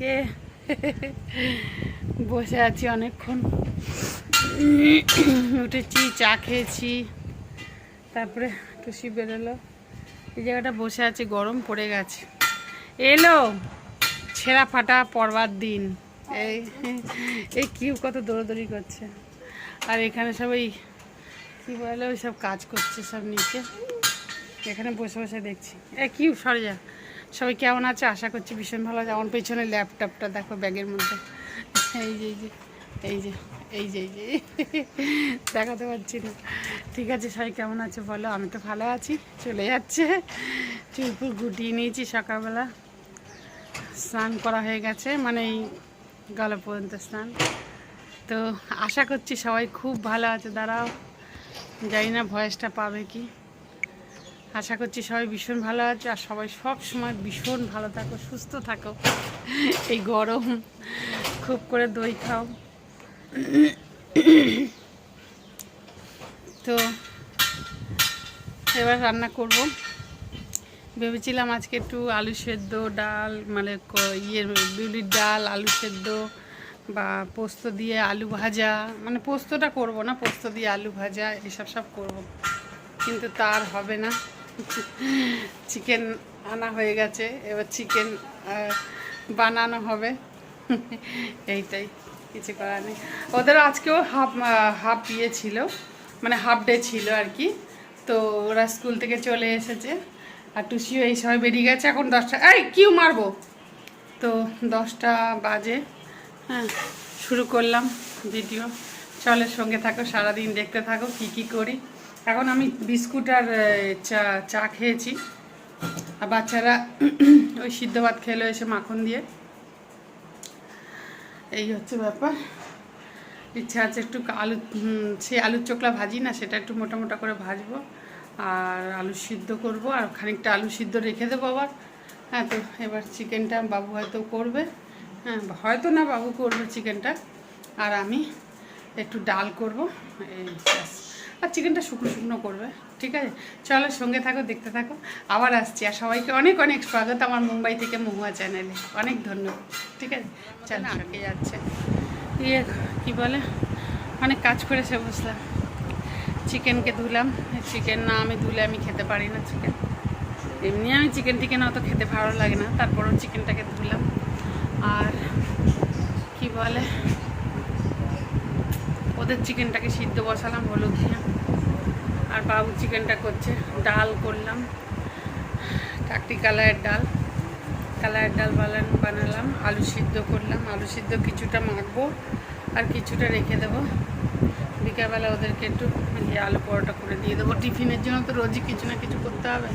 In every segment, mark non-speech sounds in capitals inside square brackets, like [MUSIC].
কে? বসে আছি অনেকক্ষণ। উঠেছি, চা খেয়েছি। তারপরে টুসি বেরোলো। এই জায়গাটা বসে আছি, গরম পড়ে গেছে। এলো, ছেঁড়া ফাটা পড়বার দিন। এই এই কিউ কত দৌড়দৌড়ি করছে। আর এখানে সব সবাই কী বলে, ওই সব কাজ করছে সব নিচে। এখানে বসে বসে দেখছি। এ কিউ, সরে যা। সবাই কেমন আছে? আশা করছি ভীষণ ভালো আছে। আমার পেছনে ল্যাপটপটা দেখো ব্যাগের মধ্যে। এই যে এই যে এই যে এই যে দেখাতে পারছি না। ঠিক আছে, সবাই কেমন আছে বলো? আমি তো ভালো আছি। চলে যাচ্ছে। চুলপুর গুটিয়ে নিয়েছি সকালবেলা। স্নান করা হয়ে গেছে মানে এই গলা পর্যন্ত স্নান। তো আশা করছি সবাই খুব ভালো আছে। দাঁড়াও। জানি না ভয়েসটা পাবে কি। আশা করছি সবাই ভীষণ ভালো আছে আর সবাই সব সময় ভীষণ ভালো থাকো, সুস্থ থাকো। এই গরম, খুব করে দই খাও। তো এবার রান্না করব। ভেবেছিলাম আজকে একটু আলু সেদ্ধ, ডাল মানে ইয়ে বিউলির ডাল, আলু সেদ্ধ বা পোস্ত দিয়ে আলু ভাজা। মানে পোস্তটা করব না, পোস্ত দিয়ে আলু ভাজা, এসব সব করব। কিন্তু তার হবে না। [LAUGHS] চিকেন আনা হয়ে গেছে, এবার চিকেন বানানো হবে। [LAUGHS] এইটাই, কিছু করার নেই। ওদের আজকেও হাফ হাফ ইয়ে ছিল মানে হাফ ডে ছিল আর কি। তো ওরা স্কুল থেকে চলে এসেছে। আর টুসিও এই সময় বেরিয়ে গেছে, এখন দশটা, এই কিউ মারবো? তো দশটা বাজে। হ্যাঁ শুরু করলাম ভিডিও চলের সঙ্গে থাকো, সারাদিন দেখতে থাকো, কি কি করি। এখন আমি বিস্কুট আর চা চা খেয়েছি। আর বাচ্চারা ওই সিদ্ধ ভাত খেলো এসে মাখন দিয়ে। এই হচ্ছে ব্যাপার। ইচ্ছা আছে একটু আলু হুম, সে আলুর চোখলা ভাজি না সেটা একটু মোটা মোটা করে ভাজবো। আর আলু সিদ্ধ করব আর খানিকটা আলু সিদ্ধ রেখে দেবো আবার। হ্যাঁ তো এবার চিকেনটা বাবু হয়তো করবে। হ্যাঁ হয়তো না বাবু করবে চিকেনটা। আর আমি একটু ডাল করব। এই। আর চিকেনটা শুকনো শুকনো করবে ঠিক আছে? চলো সঙ্গে থাকো দেখতে থাকো। আবার আসছি আর সবাইকে অনেক অনেক স্বাগত আমার মুম্বাই থেকে মহুয়া চ্যানেলে। অনেক ধন্যবাদ ঠিক আছে? চলো আটকে যাচ্ছে। ইয়ে কী বলে? অনেক কাজ করে সে বসলাম চিকেনকে ধুলাম চিকেন না আমি ধুলে আমি খেতে পারি না চিকেন। এমনি আমি চিকেন টিকেন অত খেতে ভালো লাগে না তারপরও চিকেনটাকে ধুলাম। আর কি বলে? ওদের চিকেনটাকে সিদ্ধ বসালাম হলুদ দিয়ে। আর বাবু চিকেনটা করছে। ডাল করলাম। কাকটি কালারের ডাল। কালারের ডাল বানান, বানালাম। আলু সিদ্ধ করলাম। আলু সিদ্ধ কিছুটা মাখবো আর কিছুটা রেখে দেবো। বিকালবেলা ওদেরকে একটু ইয়ে আলু পরোটা করে দিয়ে দেবো। টিফিনের জন্য তো রোজই কিছু না কিছু করতে হবে।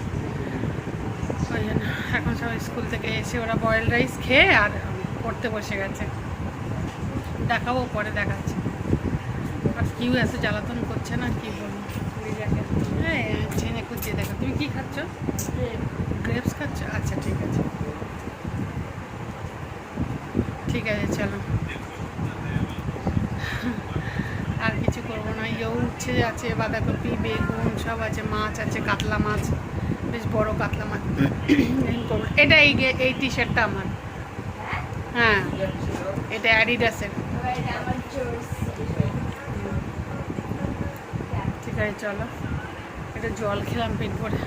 ওই জন্য এখন সবাই স্কুল থেকে এসে ওরা বয়েল রাইস খেয়ে আর পড়তে বসে গেছে। দেখাবো, পরে দেখাচ্ছে। আর কিউ এত জ্বালাতন করছে না, কি ছেনে দেখো, তুমি কি খাচ্ছ? গ্রেপস খাচ্ছ? আচ্ছা ঠিক আছে। ঠিক আছে, চলো। আর কিছু করব না ইয়ে উচ্ছে আছে, বাঁধাকপি, বেগুন, সব আছে, মাছ আছে, কাতলা মাছ, বেশ বড় কাতলা মাছ। এটা এই এই টি শার্টটা আমার। হ্যাঁ এটা অ্যাডিডাসের ঠিক আছে, চলো। এটা জল খেলাম পেট ভরে।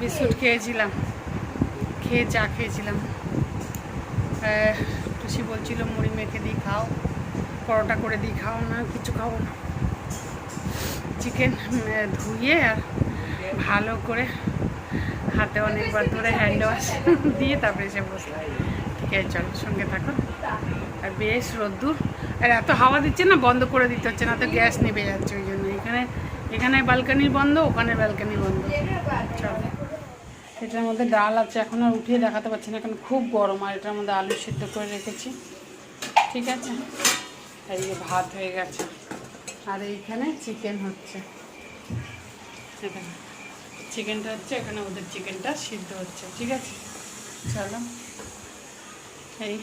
বিস্কুট খেয়েছিলাম, খেয়ে চা খেয়েছিলাম। টুসি বলছিল, মুড়ি মেখে দিই, খাও। পরোটা করে দিই, খাও না, কিছু খাব না। চিকেন ধুয়ে আর ভালো করে হাতে অনেকবার ধরে হ্যান্ড ওয়াশ দিয়ে তারপরে এসে বসলাম। ঠিক আছে, চলো, সঙ্গে থাকো। আর বেশ রোদ্দুর। আর এত হাওয়া দিচ্ছে না, বন্ধ করে দিতে হচ্ছে, না তো গ্যাস নেবে যাচ্ছে, ওই জন্য। এখানে এখানে ব্যালকানি বন্ধ, ওখানে ব্যালকানি বন্ধ। এটার মধ্যে ডাল আছে, এখন আর উঠিয়ে দেখাতে পারছি না, কারণ খুব গরম, আর এটার মধ্যে আলু সিদ্ধ করে রেখেছি। ঠিক আছে? এই যে ভাত হয়ে গেছে। আর এইখানে চিকেন হচ্ছে। চিকেনটা হচ্ছে, এখানে ওদের চিকেনটা সিদ্ধ হচ্ছে। ঠিক আছে? চলো। এই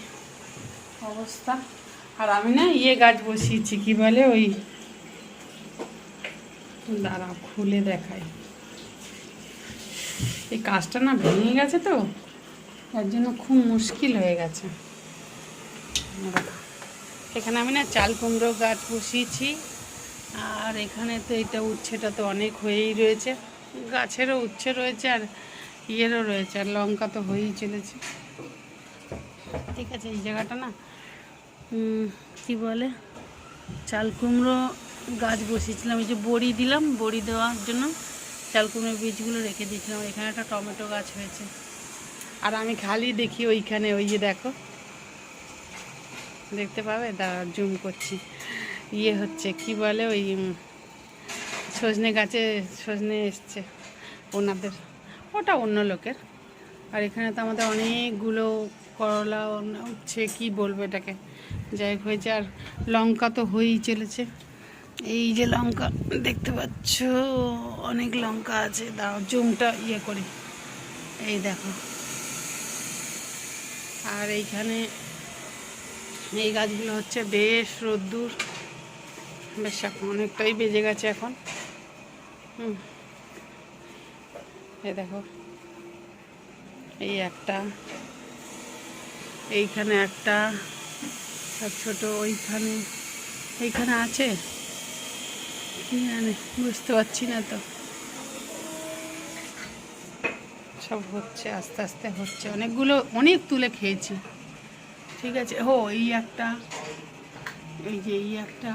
অবস্থা। আর আমি না ইয়ে গাছ বসিয়েছি, কি বলে ওই দাঁড়া, খুলে দেখাই। এই কাজটা না ভেঙে গেছে তো, তার জন্য খুব মুশকিল হয়ে গেছে। এখানে আমি না চাল কুমড়ো গাছ বসিয়েছি, আর এখানে তো এটা উচ্ছেটা তো অনেক হয়েই রয়েছে। গাছেরও উচ্ছে রয়েছে আর ইয়েরও রয়েছে, আর লঙ্কা তো হয়েই চলেছে। ঠিক আছে, এই জায়গাটা না কি বলে, চাল কুমড়ো গাছ বসিয়েছিলাম, এই যে বড়ি দিলাম, বড়ি দেওয়ার জন্য চাল কুমড়োর বীজগুলো রেখে দিয়েছিলাম। এখানে একটা টমেটো গাছ হয়েছে। আর আমি খালি দেখি ওইখানে, ওই যে দেখো। দেখতে পাবে? দাঁড়া, জুম করছি। ইয়ে হচ্ছে, কি বলে ওই সজনে গাছে সজনে এসছে ওনাদের। ওটা অন্য লোকের। আর এখানে তো আমাদের অনেকগুলো করলা উঠছে, কি বলব এটাকে? যাই হয়েছে, আর লঙ্কা তো হয়েই চলেছে। এই যে লঙ্কা, দেখতে পাচ্ছ? অনেক লঙ্কা আছে। দাও জুমটা ইয়ে করে। এই দেখো। আর এইখানে এই গাছগুলো হচ্ছে বেশ রোদ্দুর। বেশ, এখন অনেকটাই বেজে গেছে এখন। হুম। এই দেখো। এই একটা। এইখানে একটা। আর ছোট ওইখানে। এইখানে আছে? বুঝতে পারছি না তো। সব হচ্ছে, আস্তে আস্তে হচ্ছে। অনেকগুলো, অনেক তুলে খেয়েছি। ঠিক আছে ও এই একটা, এই যে এই একটা।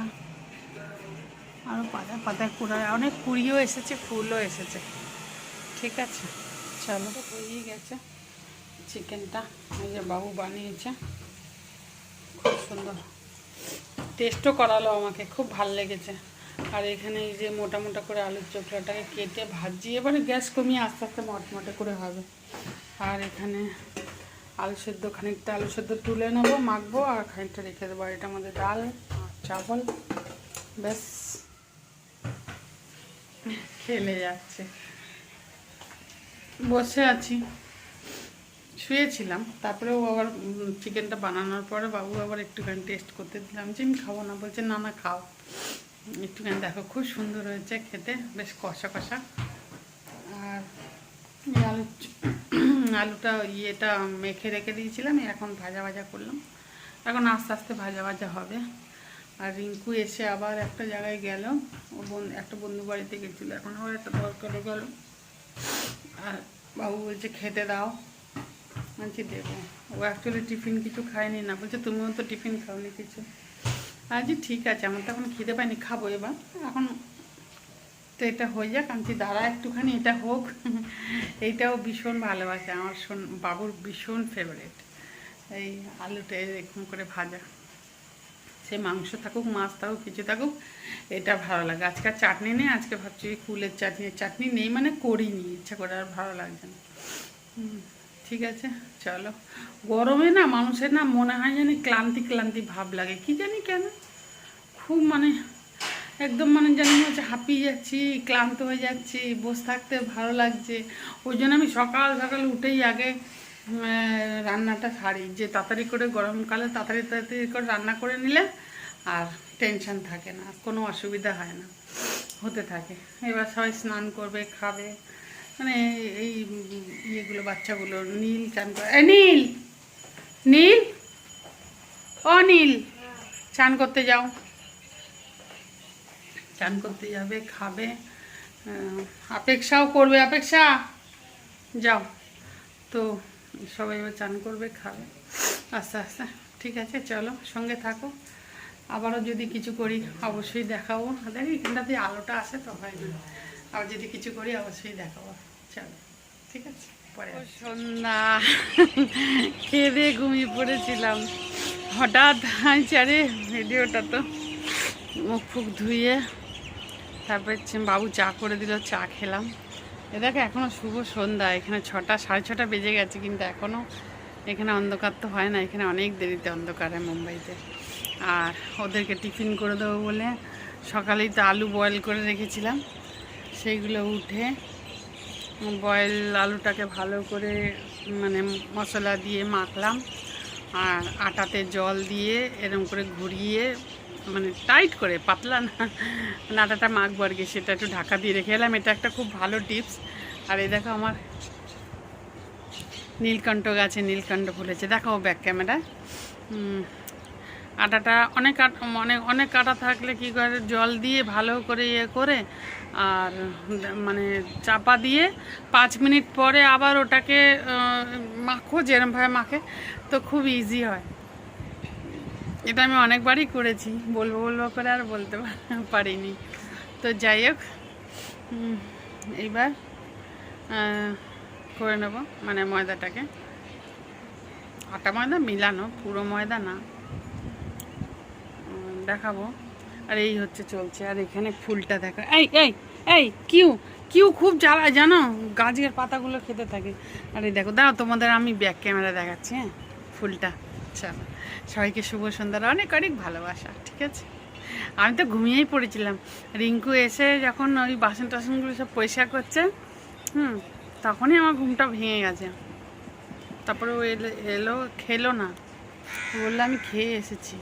আরও পাতা পাতা কুড়া, অনেক কুড়িও এসেছে, ফুলও এসেছে। ঠিক আছে, চলো। তো হয়েই গেছে চিকেনটা, এই যে বাবু বানিয়েছে। খুব সুন্দর। টেস্টও করালো আমাকে, খুব ভালো লেগেছে। আর এখানে এই যে মোটা মোটা করে আলুর চোখলাটাকে কেটে ভাজি, এবারে গ্যাস কমিয়ে আস্তে আস্তে মটমটে করে হবে। আর এখানে আলু সেদ্ধ, খানিকটা আলু সেদ্ধ তুলে নেব, মাখবো, আর খানিকটা রেখে দেবো। আর এটার মধ্যে ডাল আর চাवल ব্যাস। খেলে যাচ্ছে। বসে আছি। শুয়েছিলাম। তারপরেও আবার চিকেনটা বানানোর পরে বাবু আবার একটুখানি টেস্ট করতে দিলাম। যে আমি খাব না, বলছে, না না, খাও। একটুখানি দেখো, খুব সুন্দর হয়েছে খেতে, বেশ কষা কষা। আর আলু [CLEARS THROAT] আলুটা ইয়েটা মেখে রেখে দিয়েছিলাম এখন ভাজা ভাজা করলাম। এখন আস্তে আস্তে ভাজা ভাজা হবে। আর রিঙ্কু এসে আবার একটা জায়গায় গেল, ও একটা বন্ধু বাড়িতে গেছিল, এখন আবার একটা দরকারে গেল। আর বাবু বলছে, খেতে দাও। বলছি, দেবো। ও অ্যাকচুয়ালি টিফিন কিছু খায়নি না, বলছে, তুমিও তো টিফিন খাওনি কিছু। আজ ঠিক আছে, আমার তো এখন খিদে পাইনি খাব এবার। এখন তো এটা হয়ে যাক আমি দাঁড়া একটুখানি, এটা হোক। এইটাও ভীষণ ভালোবাসে, আমার শোন, বাবুর ভীষণ ফেভারিট এই আলুটা এরকম করে ভাজা। সে মাংস থাকুক, মাছ থাকুক, কিছু থাকুক, এটা ভালো লাগে। আজকে চাটনি নেই, আজকে ভাবছি কুলের চাটনি চাটনি নেই মানে করিনি, ইচ্ছা করে আর ভালো লাগছে না। ঠিক আছে? চলো। গরমে না মানুষের না মনে হয় জানি ক্লান্তি ক্লান্তি ভাব লাগে। কি জানি কেন? খুব মানে একদম মানে জানি হচ্ছে হাঁপিয়ে যাচ্ছি, ক্লান্ত হয়ে যাচ্ছি, বসে থাকতে ভালো লাগছে। ওই জন্য আমি সকাল সকাল উঠেই আগে রান্নাটা সারি। যে তাড়াতাড়ি করে গরমকালে তাড়াতাড়ি তাড়াতাড়ি করে রান্না করে নিলে আর টেনশন থাকে না, কোনো অসুবিধা হয় না। হতে থাকে। এবার সবাই স্নান করবে, খাবে। মানে এই বাচ্চাগুলো, নীল চান করে নীল! নীল? ও নীল চান করতে যাও। চান করতে যাবে, খাবে অপেক্ষাও করবে, অপেক্ষা! যাও। তো সবাই এবার চান করবে, খাবে। আস্তে আস্তে। ঠিক আছে, চলো, সঙ্গে থাকো। আবারও যদি কিছু করি, অবশ্যই দেখাবো। দেখি এখানটাতে আলোটা আসে তো হয় না আবার যদি কিছু করি, অবশ্যই দেখাবো। চলো, ঠিক আছে। পরে। সন্ধ্যা। খেয়ে ঘুমিয়ে পড়েছিলাম। হঠাৎ আরে ভিডিওটা তো মুখ ফুক ধুয়ে তারপরে বাবু চা করে দিল, চা খেলাম। এ দেখো এখনও শুভ সন্ধ্যা, এখানে ছটা, সাড়ে ছটা বেজে গেছে, কিন্তু এখনও এখানে অন্ধকার তো হয় না, এখানে অনেক দেরিতে অন্ধকার হয় মুম্বাইতে। আর ওদেরকে টিফিন করে দেবো বলে সকালেই তো আলু বয়েল করে রেখেছিলাম। সেইগুলো উঠে বয়েল আলুটাকে ভালো করে মানে মশলা দিয়ে মাখলাম আর আটাতে জল দিয়ে এরকম করে ঘুরিয়ে মানে টাইট করে, পাতলা না মানে আটাটা মাখবো আর কি, সেটা একটু ঢাকা দিয়ে রেখে এলাম। এটা একটা খুব ভালো টিপস। আর এই দেখো আমার নীলকণ্ঠ গাছে নীলকণ্ঠ ফুলেছে। দেখো ব্যাক ক্যামেরা আটাটা, অনেক আট- অনেক অনেক কাটা থাকলে কি করে, জল দিয়ে ভালো করে ইয়ে করে আর মানে চাপা দিয়ে পাঁচ মিনিট পরে আবার ওটাকে মাখো, যেরমভাবে মাখে, তো খুব ইজি হয়। এটা আমি অনেকবারই করেছি, বলব বলব করে আর বলতে [LAUGHS] পারিনি। তো যাই হোক এইবার করে নেব মানে ময়দাটাকে। আটা ময়দা মিলানো, পুরো ময়দা না। দেখাবো। আর এই হচ্ছে চলছে। আর এখানে ফুলটা দেখা। এই এই এই, কিউ কিউ খুব জ্বালায় জানো? গাছের পাতাগুলো খেতে থাকে। আর এই দেখো দাও তোমাদের আমি ব্যাক ক্যামেরা দেখাচ্ছি হ্যাঁ? ফুলটা। চলো সবাইকে শুভ সন্ধ্যার অনেক অনেক ভালোবাসা, ঠিক আছে? আমি তো ঘুমিয়েই পড়েছিলাম। রিঙ্কু এসে যখন ওই বাসন টাসনগুলো সব পরিষ্কার করছে, হুম, তখনই আমার ঘুমটা ভেঙে গেছে। তারপরে ও এলো খেলো না। বলল, আমি খেয়ে এসেছি।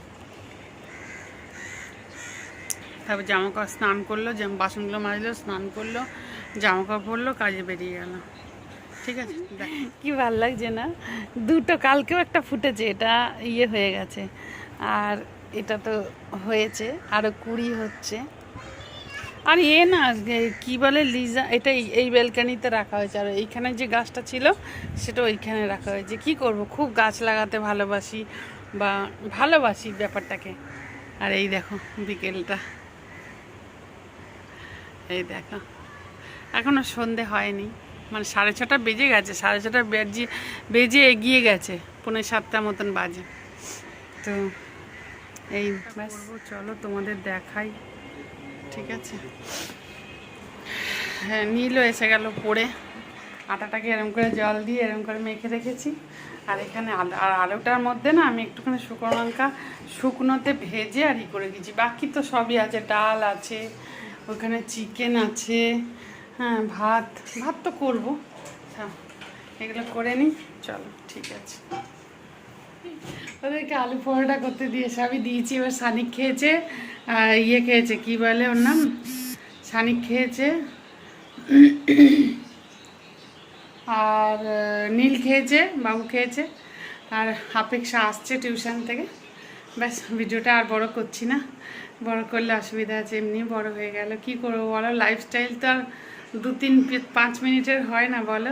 তারপর জামা কাপড় স্নান করল বাসনগুলো মাজলো, স্নান করল জামা কাপড় পরলো, কাজে বেরিয়ে গেল। ঠিক আছে। কি ভালো লাগছে না? দুটো, কালকেও একটা ফুটেছে, এটা ইয়ে হয়ে গেছে। আর এটা তো হয়েছে আরও কুড়ি হচ্ছে। আর এ না কি বলে, লিজা, এটা এই- বেলকানিতে রাখা হয়েছে। আর এইখানে যে গাছটা ছিল, সেটা ওইখানে রাখা হয়েছে। কি করব? খুব গাছ লাগাতে ভালোবাসি, বা ভালোবাসি ব্যাপারটাকে। আর এই দেখো, বিকেলটা। এই দেখো। এখনও সন্ধে হয়নি। মানে সাড়ে ছটা বেজে গেছে সাড়ে ছটা বেজে বেজে এগিয়ে গেছে পনেরো সাতটা মতন বাজে। তো এই চলো তোমাদের দেখাই। ঠিক আছে। হ্যাঁ নীলও এসে গেল পড়ে। আটাটাকে এরম করে জল দিয়ে এরম করে মেখে রেখেছি। আর এখানে আল- আর আলুটার মধ্যে না আমি একটুখানি শুকনো লঙ্কা শুকনোতে ভেজে আর ই করে দিয়েছি। বাকি তো সবই আছে ডাল আছে ওখানে চিকেন আছে হ্যাঁ ভাত ভাত তো করব। হ্যাঁ এগুলো করে নিই, চলো, ঠিক আছে। ওদেরকে আলু পরোটা করতে দিয়েছে আমি দিয়েছি, এবার সানিক খেয়েছে, আর ইয়ে খেয়েছে, কি বলে ওর নাম? সানিক খেয়েছে। আর নীল খেয়েছে, বাবু খেয়েছে, আর আপেক্ষা আসছে টিউশন থেকে। ব্যাস, ভিডিওটা আর বড় করছি না। বড় করলে অসুবিধা আছে, এমনি বড় হয়ে গেল। কি করব বলো? লাইফস্টাইল তো আর দু তিন পাঁচ মিনিটের হয় না বলো?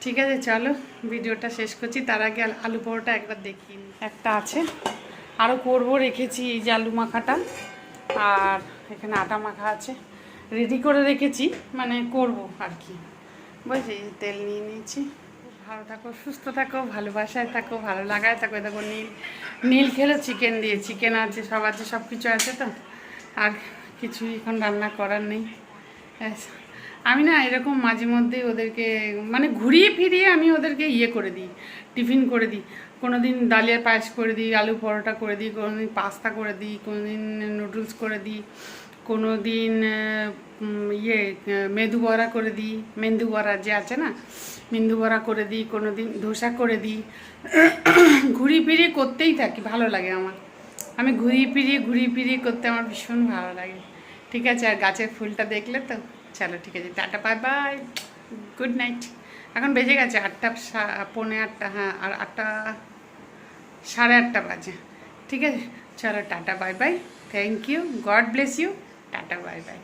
ঠিক আছে, চলো, ভিডিওটা শেষ করছি। তার আগে আলু পরোটা একবার নিই। একটা আছে। আরও করব, রেখেছি এই যে আলু মাখাটা। আর এখানে আটা মাখা আছে। রেডি করে রেখেছি মানে করব আর কি। বুঝলি? তেল নিয়ে নিয়েছি। ভালো থাকো, সুস্থ থাকো, ভালোবাসায় থাকো, ভালো লাগায় থাকো। দেখো নীল নীল খেলো চিকেন দিয়ে চিকেন আছে, সব আছে, সব কিছু আছে তো। আর কিছুই এখন রান্না করার নেই। আমি না এরকম মাঝে মধ্যে ওদেরকে মানে ঘুরিয়ে ফিরিয়ে আমি ওদেরকে ইয়ে করে দিই, টিফিন করে দিই। কোনো দিন ডালিয়া পায়েস করে দিই, আলু পরোটা করে দিই কোনো দিন পাস্তা করে দিই কোনো দিন নুডলস করে দিই। কোনো দিন ইয়ে মেদু বড়া করে দিই। মেন্দু বড়া যে আছে না, মেন্দু বড়া করে দিই কোনো দিন ধোসা করে দিই। ঘুরিয়ে ফিরিয়ে করতেই থাকি, ভালো লাগে আমার। আমি ঘুরিয়ে ফিরিয়ে ঘুরিয়ে ফিরিয়ে করতে আমার ভীষণ ভালো লাগে। ঠিক আছে, আর গাছের ফুলটা দেখলে তো, চলো ঠিক আছে, tata bye bye good night এখন বেজে গেছে আটটা পৌনে আটটা হ্যাঁ আর আটটা, সাড়ে আটটা বাজে। ঠিক আছে, চলো tata bye bye thank you God bless you tata bye bye